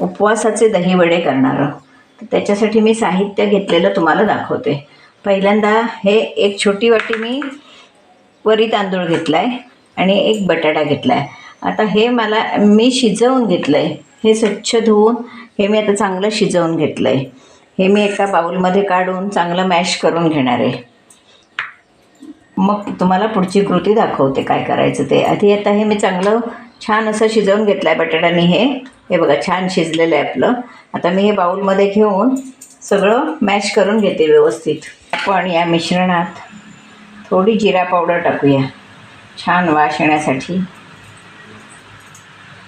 उपवासाचे दहीवडे करणार आहोत. तर त्याच्यासाठी मी साहित्य घेतलेलं तुम्हाला दाखवते. पहिल्यांदा हे एक छोटी वाटी मी वरी तांदूळ घेतला आहे आणि एक बटाटा घेतला आहे आता हे मला मी शिजवून घेतलं आहे हे स्वच्छ धुवून हे मी आता चांगलं शिजवून घेतलं आहे हे मी एका बाऊलमध्ये काढून चांगलं मॅश करून घेणार आहे. मग तुम्हाला पुढची कृती दाखवते काय करायचं ते. आधी आता हे मी चांगलं छान असं शिजवून घेतलं आहे बटाट्याने हे. हे बघा छान शिजलेलं आहे आपलं. आता मी हे बाऊलमध्ये घेऊन सगळं मॅश करून घेते व्यवस्थित. आपण या मिश्रणात थोडी जिरा पावडर टाकूया. छान वास येण्यासाठी.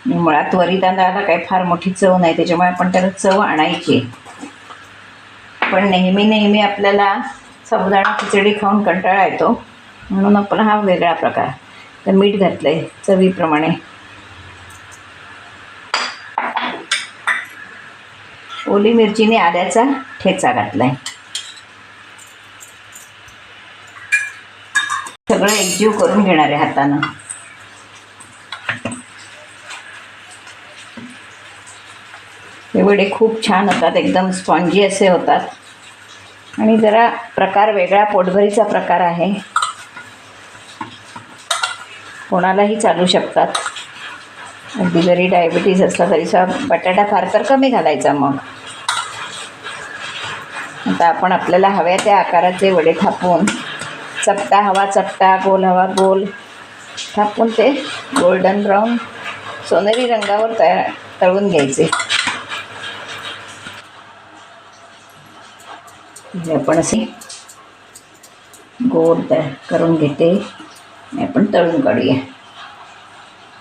मुळात वरी तांदळाला काही फार मोठी चव नाही त्याच्यामुळे आपण त्याला चव आणायची. पण नेहमी नेहमी आपल्याला साबुदाणा खिचडी खाऊन कंटाळा येतो. म्हणून आपण हा वेगळा प्रकार. तर मीठ घातलं आहे चवीप्रमाणे. ओली मिरचीने आल्याचा ठेचा घातला आहे सगळं एकजीव करून घेणार आहे हातानं. हे वडे खूप छान होतात एकदम स्पॉन्जी असे होतात. आणि जरा प्रकार वेगळा पोटभरीचा प्रकार आहे. कोणालाही चालू शकतात. अगदी जरी डायबिटीज असला तरीचा बटाटा फार तर कमी घालायचा मग. आता आपण आपल्याला हव्या त्या आकाराचे वडे थापून चपटा हवा चपटा गोल हवा गोल थापून ते गोल्डन ब्राऊन सोनेरी रंगावर तया तळून घ्यायचे. आपण असे गोल तयार करून घेते. आपण तळून काढूया.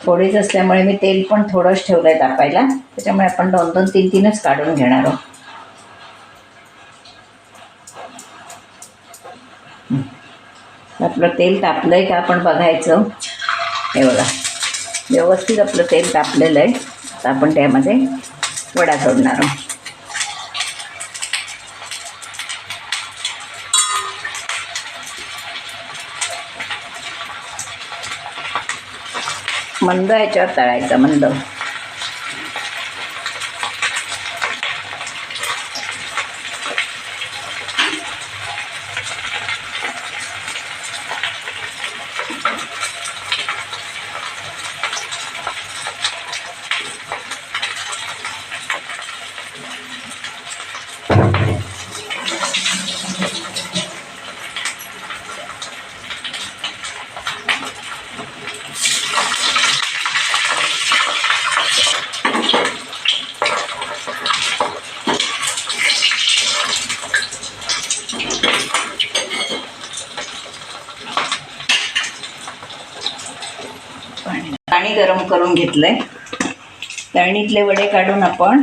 थोडेच असल्यामुळे मी तेल पण थोडंच ठेवलं आहे तापायला. त्याच्यामुळे आपण दोन दोन तीन तीनच काढून घेणार आहोत. आपलं तेल तापलं आहे का आपण बघायचं. हे बघा. व्यवस्थित आपलं तेल तापलेलं आहे. तर आपण त्यामध्ये वडा सोडणार आहोत. मंद याच्यावर तळायचं मंद पाणी करून घेतलं करून घेतलंय. तळणीतले वडे काढून आपण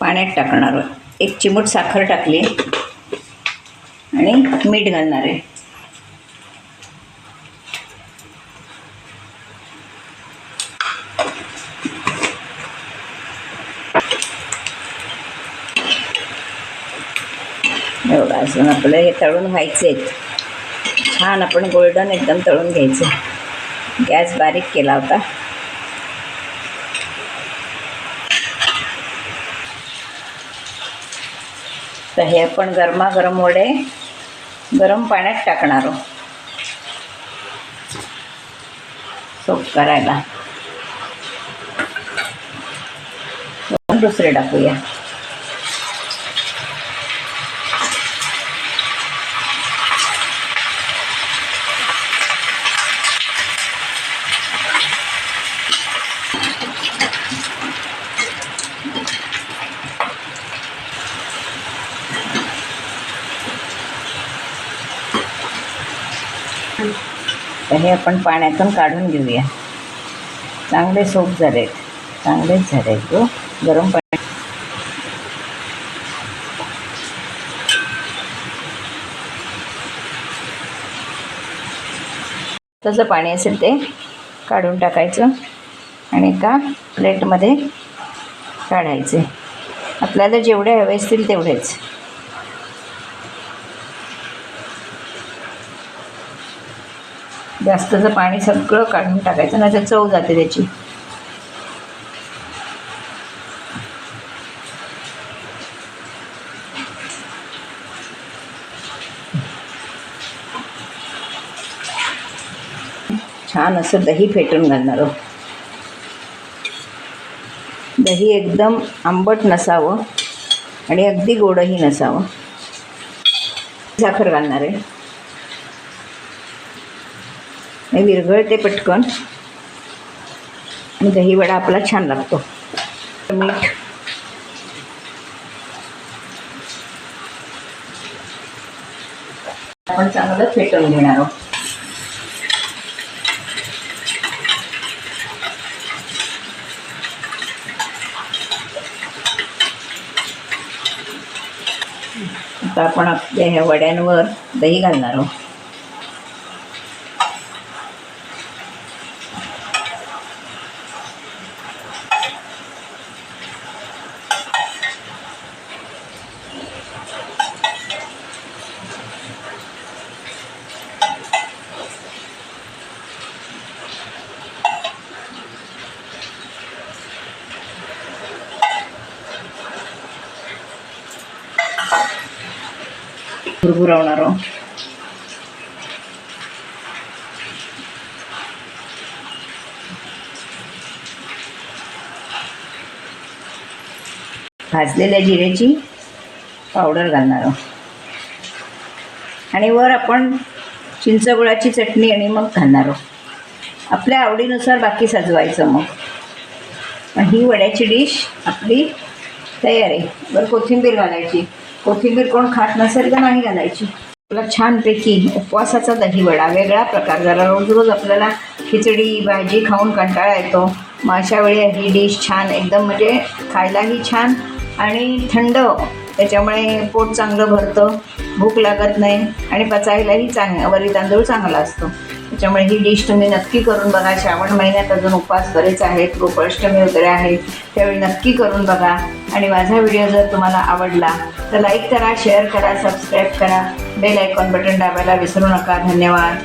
पाण्यात टाकणार आहोत. एक चिमूट साखर टाकली. आणि मीठ घालणार आहे. एवढं अजून आपलं हे तळून व्हायचे आहेत छान आपण गोल्डन एकदम तळून घ्यायचं गॅस बारीक केला होता. तर हे आपण गरमागरम वडे गरम पाण्यात टाकणार आहोत. सोप करायला. दुसरे टाकूया. तर हे आपण पाण्यातून काढून घेऊया. चांगले सोप झाले चांगलेच झाले तो हो. गरम पाणी तसं पाणी असेल ते काढून टाकायचं आणि एका प्लेटमध्ये काढायचे. आपल्याला जेवढे हवे असतील तेवढेच. जास्तचं पाणी सगळं काढून टाकायचं नाही तर चव जाते त्याची. छान असं दही फेटून घालणार दही एकदम आंबट नसावं आणि अगदी गोडही नसावं. साखर घालणार आहे. मी विरघळते पटकन. आणि दहीवडा आपला छान लागतो. मीठ. आपण चांगलं फेटून घेणार आहोत. आता आपण आपल्या ह्या वड्यांवर दही घालणार आहोत. भुरभुरवणार. आहोत भाजलेल्या जिऱ्याची पावडर घालणार. आहोत आणि वर आपण चिंचगुळाची चटणी आणि मग घालणार. आहोत आपल्या आवडीनुसार बाकी सजवायचं मग. ही वड्याची डिश आपली तयार आहे. बरं कोथिंबीर घालायची. कोथिंबीर कोण खात नसेल तर नाही घालायची. आपला छानपैकी उपवासाचा दहीवडा वेगळा प्रकार. जरा रोज रोज आपल्याला खिचडी भाजी खाऊन कंटाळा येतो. मग अशा वेळी ही डिश छान एकदम म्हणजे खायलाही छान आणि थंड. त्याच्यामुळे पोट चांगलं भरतं. भूक लागत नाही आणि पचायलाही चांग वरी तांदूळ चांगला असतो. त्याच्यामुळे ही डिश तुम्ही नक्की करून बघा. श्रावण महिन्यात अजून उपवास बरेच आहेत. गोपाष्टमी वगैरे आहे. त्यावेळी नक्की करून बघा. आणि माझा व्हिडिओ जर तुम्हाला आवडला तर लाईक करा शेअर करा सबस्क्राईब करा. बेल आयकॉन बटन दाबायला विसरू नका. धन्यवाद.